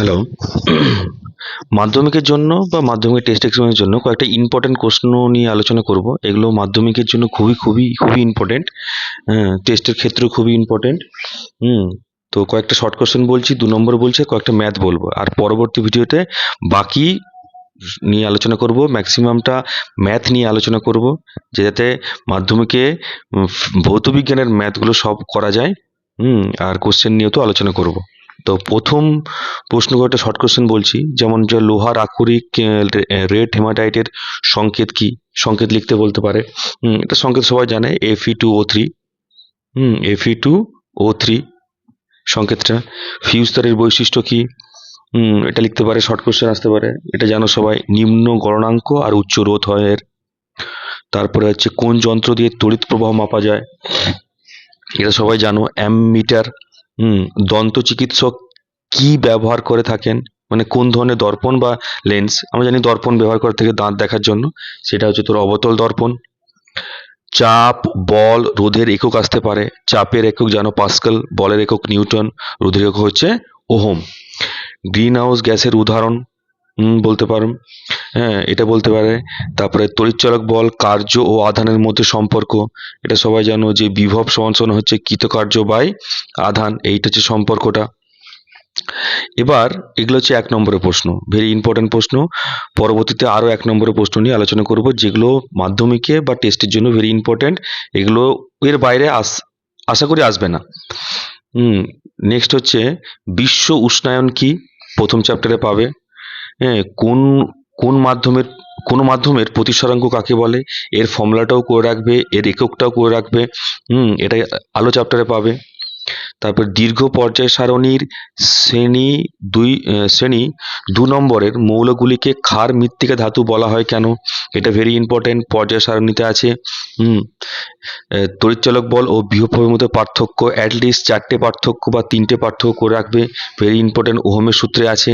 Hello মাধ্যমিকের জন্য বা মাধ্যমিক টেস্ট এক্সামের জন্য কয়েকটা ইম্পর্টেন্ট প্রশ্ন নিয়ে আলোচনা করব। এগুলো মাধ্যমিকের জন্য খুবই খুবই খুবই ইম্পর্টেন্ট হ্যাঁ টেস্টের ক্ষেত্রেও খুবই ইম্পর্টেন্ট হুম তো কয়েকটা শর্ট কোশ্চেন বলছি দু নম্বর বলছে কয়েকটা ম্যাথ বলব। আর পরবর্তী ভিডিওতে বাকি নিয়ে আলোচনা করব ম্যাক্সিমামটা ম্যাথ নিয়ে আলোচনা করব যে যাতে মাধ্যমিকে উম, ভৌত বিজ্ঞানের ম্যাথগুলো সব করা যায়। হুম আর কোশ্চেন নিয়েও তো আলোচনা করব। তো প্রথম প্রশ্ন কয়েকটা শর্ট কোশ্চেন বলছি। যেমন যে লোহার আকরিক রেড হেমাটাইটের সংকেত কি? সংকেত লিখতে বলতে পারে। এটা সংকেত সবাই জানে। F E two O three হুম এফি টু ও থ্রি সংকেতটা। ফিউজ তারের বৈশিষ্ট্য কি? এটা লিখতে পারে শর্ট কোশ্চেন আসতে পারে। এটা জানো সবাই, নিম্ন গণনাঙ্ক আর উচ্চ রোধ হয় এর তারপরে হচ্ছে কোন যন্ত্র দিয়ে তড়িৎ প্রবাহ মাপা যায়? এটা সবাই জানো অ্যামমিটার হুম দন্ত চিকিৎসক কি ব্যবহার করে থাকেন? মানে কোন ধরনের দর্পণ বা লেন্স? আমরা জানি দর্পণ ব্যবহার করে থাকে দাঁত দেখার জন্য। সেটা হচ্ছে তোর অবতল দর্পণ। চাপ, বল রোধের একক আসতে পারে। চাপের একক জানো পাস্কাল, বলের একক নিউটন, রোধের একক হচ্ছে ওহম। গ্রিন হাউস গ্যাসের উদাহরণ। বলতে পারো। হ্যাঁ এটা বলতে পারে। তারপরে তড়িৎচালক বল, কার্য ও আধানের মধ্যে সম্পর্ক। এটা সবাই জানো যে বিভব সমান হচ্ছে কৃতকার্য বাই আধান। এইটা হচ্ছে সম্পর্কটা। এবার এগুলো হচ্ছে এক নম্বরের প্রশ্ন। ভেরি ইম্পর্টেন্ট প্রশ্ন। পরবর্তীতে আরও এক নম্বরের প্রশ্ন নিয়ে আলোচনা করব যেগুলো মাধ্যমিকে বা টেস্টের জন্য ভেরি ইম্পর্টেন্ট এগুলো এর বাইরে আস, আশা করি আসবে না। হুম নেক্সট হচ্ছে বিশ্ব উষ্ণায়ন কি? প্রথম চ্যাপ্টারে পাবে। হ্যাঁ কোন কোন মাধ্যমের কোন মাধ্যমের প্রতিসরাঙ্ক কাকে বলে? এর ফর্মুলাটাও করে রাখবে এর এককটাও করে রাখবে হুম এটা আলো চ্যাপ্টারে পাবে। তারপর দীর্ঘ পর্যায় সারণীর শ্রেণি দুই শ্রেণি দু নম্বরের মৌলগুলিকে ক্ষার মৃত্তিকা ধাতু বলা হয় কেন? এটা ভেরি ইম্পর্টেন্ট পর্যায় সারণীতে আছে হুম। আহ, তড়িৎচালক বল ও বিভবের মধ্যে পার্থক্য অ্যাটলিস্ট চারটে পার্থক্য বা তিনটে পার্থক্য করে রাখবে ভেরি ইম্পর্টেন্ট ওহমের সূত্রে আছে।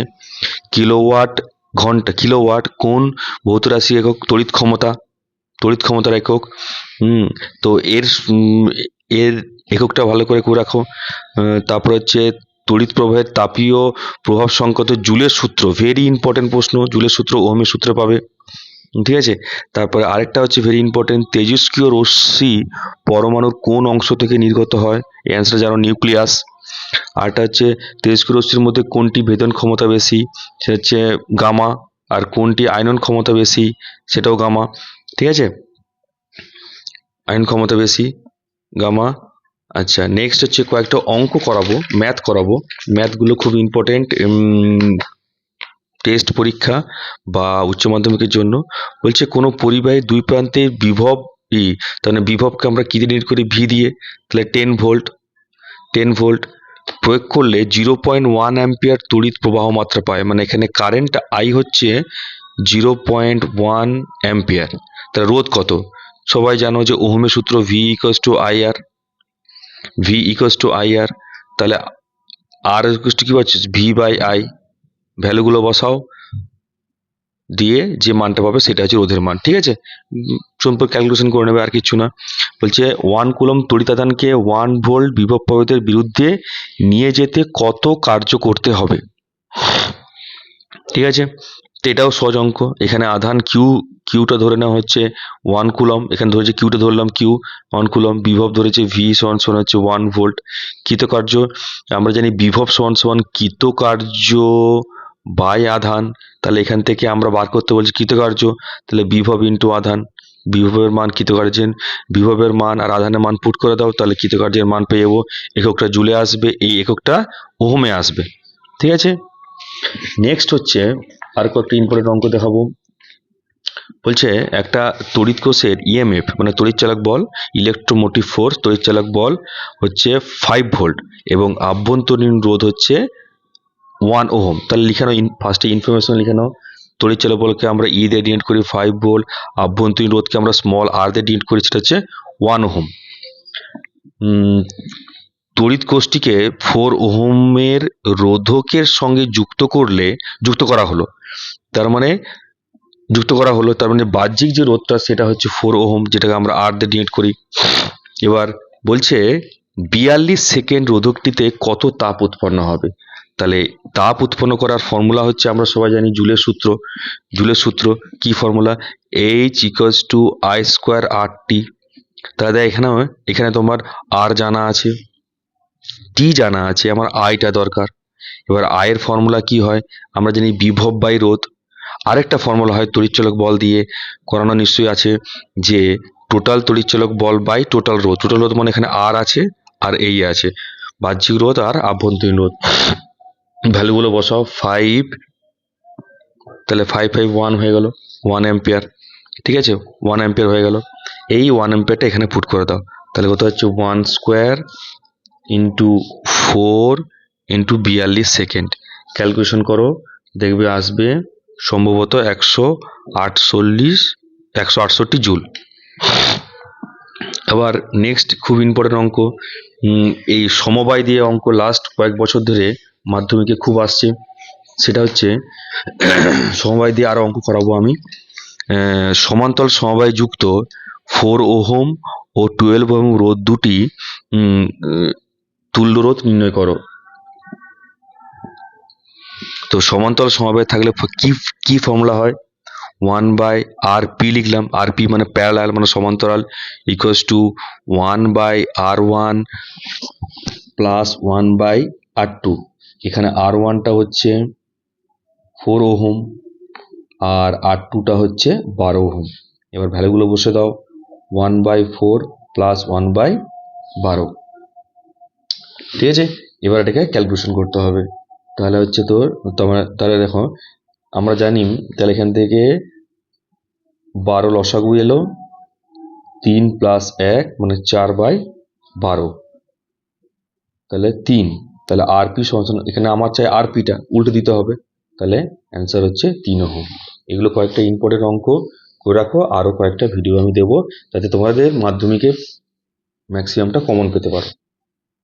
কিলোওয়াট ঘণ্টা, কিলোওয়াট কোন ভৌত রাশি একক তড়িৎ ক্ষমতা, তড়িৎ ক্ষমতার একক। তো এর এর এককটা ভালো করে করে রাখো। তারপর হচ্ছে তড়িৎ প্রবাহের তাপীয় প্রভাব সংকত জুলের সূত্র ভেরি ইম্পর্টেন্ট প্রশ্ন, জুলের সূত্র ওহমের সূত্রে পাবে। ঠিক আছে? তারপরে আরেকটা হচ্ছে ভেরি ইম্পর্টেন্ট তেজস্ক্রিয় রশ্মি পরমাণুর কোন অংশ থেকে নির্গত হয়? এই অ্যান্সারটা জানো নিউক্লিয়াস আরেকটা হচ্ছে তেজস্ক্রিয় রশ্মির মধ্যে কোনটি ভেদন ক্ষমতা বেশি? সেটা হচ্ছে গামা, আর কোনটি আয়নন ক্ষমতা বেশি? সেটাও গামা। ঠিক আছে? আয়ন ক্ষমতা বেশি, গামা। আচ্ছা নেক্সট হচ্ছে কয়েকটা অঙ্ক করাবো ম্যাথ করাবো। ম্যাথগুলো খুব ইম্পর্টেন্ট টেস্ট পরীক্ষা বা উচ্চ মাধ্যমিকের জন্য। বলছে, কোনো পরিবাহীর দুই প্রান্তে বিভব ই, তাহলে বিভবকে আমরা কী দিয়ে নির্ণয় করি? ভি দিয়ে। তাহলে টেন ভোল্ট টেন ভোল্ট প্রয়োগ করলে জিরো পয়েন্ট ওয়ান অ্যাম্পিয়ার তড়িৎ প্রবাহ মাত্রা পায়। মানে এখানে কারেন্ট আই হচ্ছে জিরো পয়েন্ট ওয়ান অ্যাম্পিয়ার তাহলে রোধ কত? সবাই জানো যে ওহমের সূত্র V equals to I R V equals to I R তাহলে আর ইকোয়াস টু কী পাচ্ছিস ভি বাই আই ভ্যালুগুলো বসাও। দিয়ে যে মানটা পাবে সেটা হচ্ছে রোধের মান, ঠিক আছে? সম্পর্কে ক্যালকুলেশন করে নেবে আর কিছু না। বলছে ওয়ান কুলম তড়িতাদানকে ওয়ান ভোল্ট বিভব প্রবাহের বিরুদ্ধে নিয়ে যেতে কত কার্য করতে হবে? ঠিক আছে? তো এটাও সহজ অঙ্ক। এখানে আধান কিউ কিউটা ধরে নেওয়া হচ্ছে ওয়ান কুলম এখানে ধরেছে কিউটা ধরলাম কিউ ওয়ান কুলম বিভব ধরেছে ভি সমান সমান হচ্ছে ওয়ান ভোল্ট কৃতকার্য, আমরা জানি বিভব সমান সমান কৃতকার্য বাই আধান, তাহলে এখান থেকে আমরা বার করতে বলছি কৃতকার্য, তাহলে বিভব ইন্টু আধান। বিভবের মান কৃতকার্যের, বিভবের মান আর আধানের মান পুট করে দাও, তাহলে কৃতকার্যের মান পেয়ে যাব। এককটা জুলে আসবে, এই এককটা ওহমে আসবে। ঠিক আছে? নেক্সট হচ্ছে আর কয়েকটা ইম্পর্টেন্ট অঙ্ক দেখাবো। বলছে, একটা তড়িৎ কোষের ইএমএফ মানে তড়িৎ চালক বল ইলেকট্রোমোটিভ ফোর্স তড়িৎ চালক বল হচ্ছে ফাইভ ভোল্ট এবং আভ্যন্তরীণ রোধ হচ্ছে ওয়ান ওহম। তাহলে লিখে নাও ফার্স্টে ইনফরমেশন লিখে নাও। তড়িৎ চালক বলকে আমরা ই দিয়ে ডিনোট করি ফাইভ ভোল্ট আভ্যন্তরীণ রোধকে আমরা স্মল আর দিয়ে ডিনোট করি, সেটা হচ্ছে ওয়ান ওহম। তড়িৎ কোষটিকে ফোর ওহমের রোধকের সঙ্গে যুক্ত করলে, যুক্ত করা হলো। তার মানে যুক্ত করা হলো, তার মানে বাহ্যিক যে রোধটা, সেটা হচ্ছে ফোর ওহম, যেটাকে আমরা আর দিয়ে ডিনোট করি। এবার বলছে, বিয়াল্লিশ সেকেন্ড রোধকটিতে কত তাপ উৎপন্ন হবে? তাহলে তাপ উৎপন্ন করার ফর্মুলা হচ্ছে আমরা সবাই জানি জুলের সূত্র। জুলের সূত্র কি formula H equals to I square R T তাহলে এখানে এখানে তোমার আর জানা আছে টি জানা আছে, আমার আইটা দরকার। এবার আয়ের ফর্মুলা কি হয়? আমরা জানি বিভব বাই রোধ। আরেকটা ফর্মুলা হয় তড়িৎচালক বল দিয়ে। করানো নিশ্চয়ই আছে যে টোটাল তড়িৎচালক বল বাই টোটাল রোধ। টোটাল রোধ মানে এখানে আর আছে আর এই আছে। বাহ্যিক রোধ আর আভ্যন্তরীণ রোধ। ভ্যালুগুলো বসাও ফাইভ তাহলে ফাইভ ফাইভ ওয়ান হয়ে গেল ওয়ান অ্যাম্পিয়ার ঠিক আছে? ওয়ান অ্যাম্পিয়ার হয়ে গেল। এই ওয়ান অ্যাম্পিয়ারটা এখানে পুট করে দাও। তাহলে কত হচ্ছে? One square into four into বিয়াল্লিশ সেকেন্ড ক্যালকুলেশন করো, দেখবে আসবে সম্ভবত একশো আটচল্লিশ, একশো আটষট্টি জুল। আবার নেক্সট খুব ইম্পর্টেন্ট অঙ্ক এই সমবায় দিয়ে অঙ্ক লাস্ট কয়েক বছর ধরে মাধ্যমিকে খুব আসছে। সেটা হচ্ছে সমবায় দিয়ে আরও অঙ্ক করাবো আমি। আহ, সমান্তরাল সমবায় যুক্ত ফোর ওহম ও টুয়েলভ ওহম রোধ দুটি তুল্য রোধ নির্ণয় করো। তো সমান্তরাল সমবায় থাকলে কি কি ফর্মুলা হয়? ওয়ান বাই আর পি লিখলাম। আর পি মানে প্যারালাল মানে সমান্তরাল equals to one by R one plus one by R two এখানে আর ওয়ানটা হচ্ছে ফোর ওহম আর আর টুটা হচ্ছে বারো ওহম। এবার ভ্যালুগুলো বসে দাও। One by four plus one by বারো। ঠিক আছে? এবার এটাকে ক্যালকুলেশন করতে হবে। তাহলে হচ্ছে তোর, তোমার, তাহলে দেখো, আমরা জানি তাহলে এখান থেকে বারো লসাগু এলো, তিন প্লাস এক মানে চার বাই বারো। তাহলে তিন। তাহলে আর পি সমান এখানে আমার চাই আর পিটা উল্টে দিতে হবে। তাহলে অ্যান্সার হচ্ছে তিন ওহম। এগুলো কয়েকটা ইম্পর্টেন্ট অঙ্ক করে রাখো আরও কয়েকটা ভিডিও আমি দেবো, যাতে তোমাদের মাধ্যমিকে ম্যাক্সিমামটা কমন পেতে পারো।